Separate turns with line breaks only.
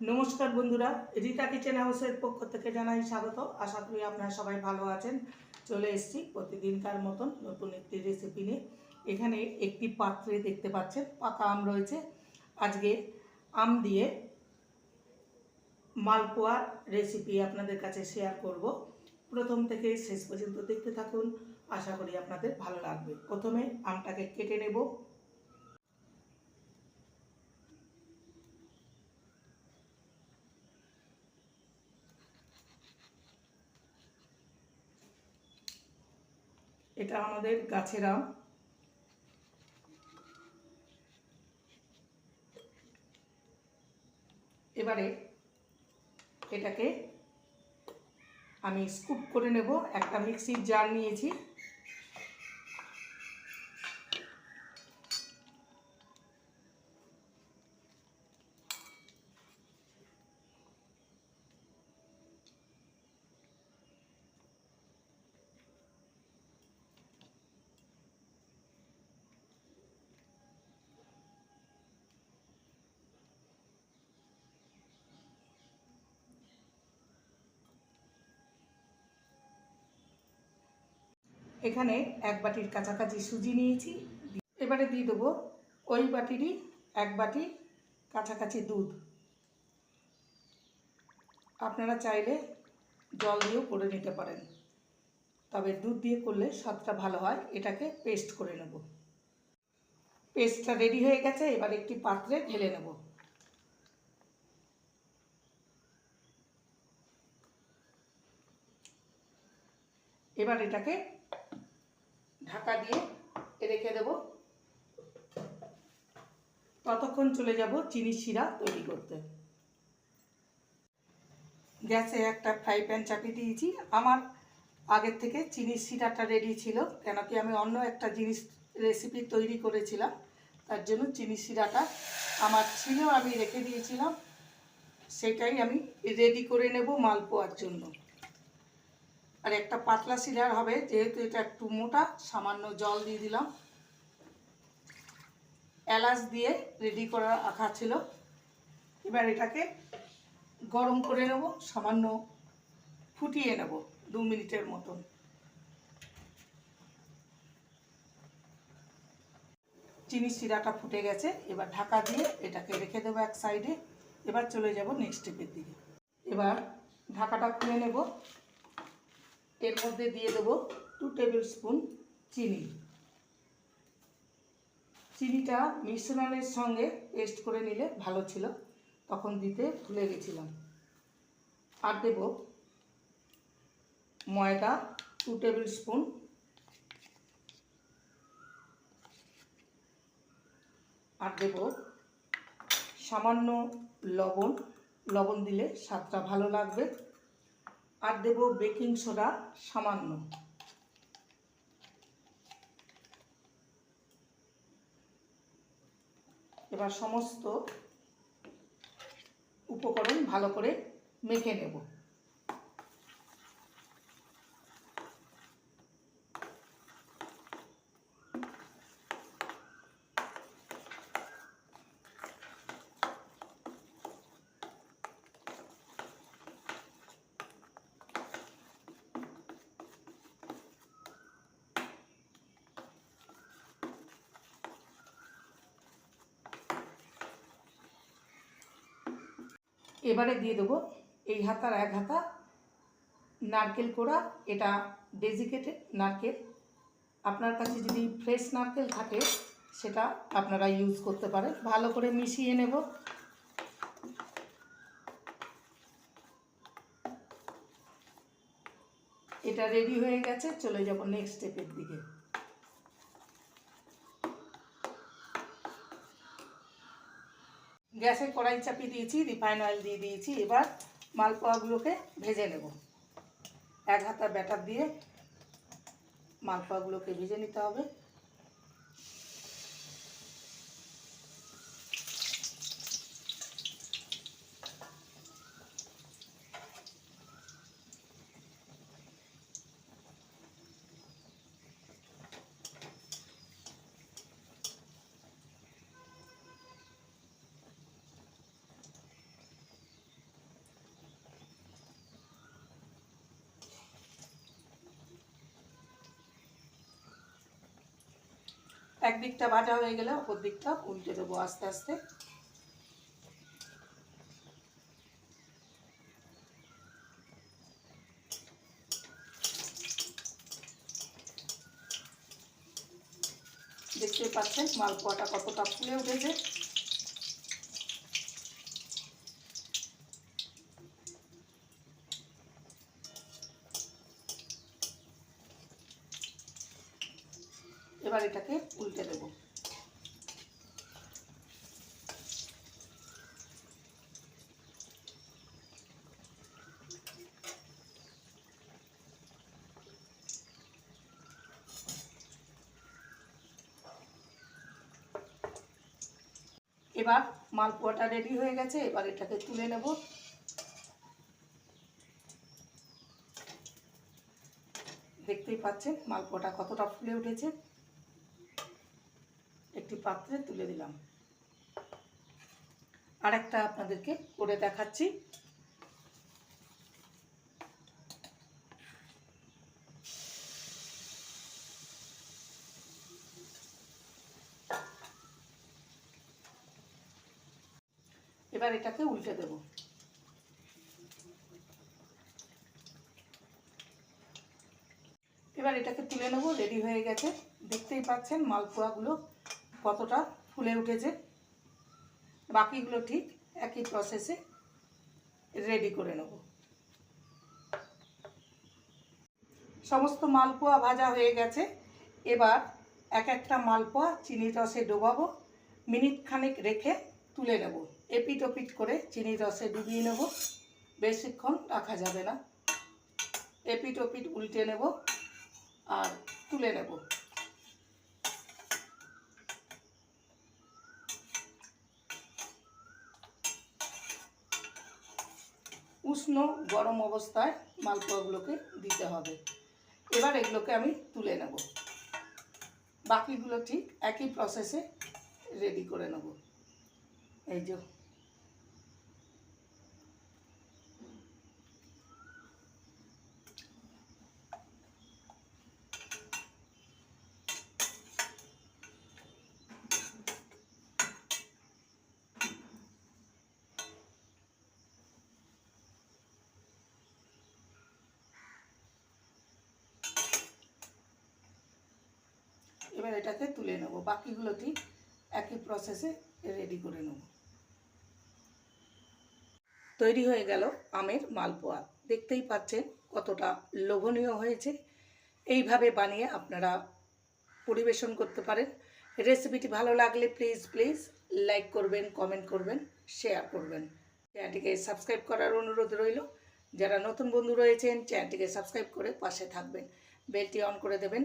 নমস্কার বন্ধুরা রীতা কিচেন হাউসের পক্ষ থেকে জানাই স্বাগত। আশা করি আপনারা সবাই ভালো আছেন। চলে এসেছি প্রতিদিনকার মতন নতুন একটি রেসিপি নিয়ে। এখানে একটি পাত্রে দেখতে পাচ্ছেন, পাকা আম রয়েছে। আজকে আম দিয়ে মালপোয়ার রেসিপি আপনাদের কাছে শেয়ার করব। প্রথম থেকে শেষ পর্যন্ত দেখতে থাকুন। আশা করি আপনাদের ভালো লাগবে। প্রথমে আমটাকে কেটে নেব। এটা আমাদের গাছের। আম এবারে এটাকে আমি স্কুপ করে নেব। একটা মিক্সির জার নিয়েছি। এখানে এক বাটির কাছাকাছি সুজি নিয়েছি। এবারে দিয়ে দেবো ওই বাটিরই এক বাটি কাছাকাছি দুধ। আপনারা চাইলে জল দিয়েও করে নিতে পারেন। তবে দুধ দিয়ে করলে স্বাদটা ভালো হয়, এটাকে পেস্ট করে নেব। পেস্টটা রেডি হয়ে গেছে, এবার একটি পাত্রে ঢেলে নেব। এবার এটাকে ঢাকা দিয়ে রেখে দেব। ততক্ষণ চলে যাব চিনি শিরা তৈরি করতে। গ্যাসে একটা ফ্রাই প্যান চাপিয়ে দিয়েছি। আমার আগের থেকে চিনির শিরাটা রেডি ছিল, কেন কি আমি অন্য একটা জিনিস রেসিপি তৈরি করেছিলাম, তার জন্য চিনি শিরাটা আমার ছিল, আমি রেখে দিয়েছিলাম। সেটাই আমি রেডি করে নেব মালপোয়ার জন্য। আর একটা পাতলা শিরার হবে, যেহেতু এটা একটু মোটা, সামান্য জল দিয়ে দিলাম। এলাচ দিয়ে রেডি করা রাখা ছিল। এবার এটাকে গরম করে নেব, সামান্য ফুটিয়ে নেব দু মিনিটের মতন। চিনি শিরাটা ফুটে গেছে, এবার ঢাকা দিয়ে এটাকে রেখে দেবো এক সাইডে এবার চলে যাব নেক্সট স্টেপের দিকে। এবার ঢাকাটা খুলে নেব। এর মধ্যে দিয়ে দেবো টু টেবিল স্পুন চিনি। চিনিটা মিশ্রণের সঙ্গে পেস্ট করে নিলে ভালো ছিল, তখন দিতে ভুলে গেছিলাম। আর দেব ময়দা টু টেবিল স্পুন আর দেব সামান্য লবণ লবণ দিলে স্বাদটা ভালো লাগবে। আর দেব বেকিং সোডা সামান্য। এবার সমস্ত উপকরণ ভালো করে মেখে নেব। এবারে দিয়ে দেবো এই হাতার এক হাতা নারকেল কোড়া, এটা ডেজিকেটেড নারকেল। আপনার কাছে যদি ফ্রেশ নারকেল থাকে, সেটা আপনারা ইউজ করতে পারেন। ভালো করে মিশিয়ে নেব। এটা রেডি হয়ে গেছে, চলে যাব নেক্সট স্টেপের দিকে। গ্যাসে কড়াই চাপিয়ে দিয়েছি, রিফাইন অয়েল দিয়ে দিয়েছি, এবার মালপোয়াগুলোকে ভেজে নেব। এক হাতা ব্যাটার দিয়ে মালপোয়াগুলোকে ভেজে নিতে হবে। একদিকটা ভাজা হয়ে গেলে অপর দিকটা উল্টে দেবো আস্তে আস্তে। দেখতে পাচ্ছেন মালপোয়াটা কতটা ফুলে উঠেছে। এবার এটাকে উল্টে দেব। এবার মালপোয়াটা রেডি হয়ে গেছে, এবার এটাকে তুলে নেব। দেখতেই পাচ্ছেন মালপোয়াটা কতটা ফুলে উঠেছে। পাত্রে তুলে দিলাম। আরেকটা আপনাদেরকে করে দেখাচ্ছি। এবার এটাকে উল্টে দেব। এবার এটাকে তুলে নেব, রেডি হয়ে গেছে। দেখতেই পাচ্ছেন মালপোয়াগুলো কতটা ফুলে উঠেছে। বাকিগুলো ঠিক একই প্রসেসে রেডি করে নেব। সমস্ত মালপোয়া ভাজা হয়ে গেছে। এবার এক একটা মালপোয়া চিনির রসে ডোবাবো। মিনিট খানেক রেখে তুলে নেব। এপিট ওপিট করে চিনির রসে ডুবিয়ে নেব। বেশিক্ষণ রাখা যাবে না। এপিট ওপিট উল্টে নেব আর তুলে নেব। উষ্ণ গরম অবস্থায় মালপোয়াগুলোকে দিতে হবে। এবার এগুলোকে আমি তুলে নেব। বাকিগুলো ঠিক একই প্রসেসে রেডি করে নেব। এই যে এবার এটাকে তুলে নেব। বাকিগুলো ঠিক একই প্রসেসে রেডি করে নেব। তৈরি হয়ে গেল আমের মালপোয়া। দেখতেই পাচ্ছেন কতটা লোভনীয় হয়েছে। এইভাবে বানিয়ে আপনারা পরিবেশন করতে পারেন। রেসিপিটি ভালো লাগলে প্লিজ প্লিজ লাইক করবেন কমেন্ট করবেন শেয়ার করবেন। চ্যানেলটিকে সাবস্ক্রাইব করার অনুরোধ রইল। যারা নতুন বন্ধু রয়েছেন চ্যানেলটিকে সাবস্ক্রাইব করে পাশে থাকবেন। বেলটি অন করে দেবেন।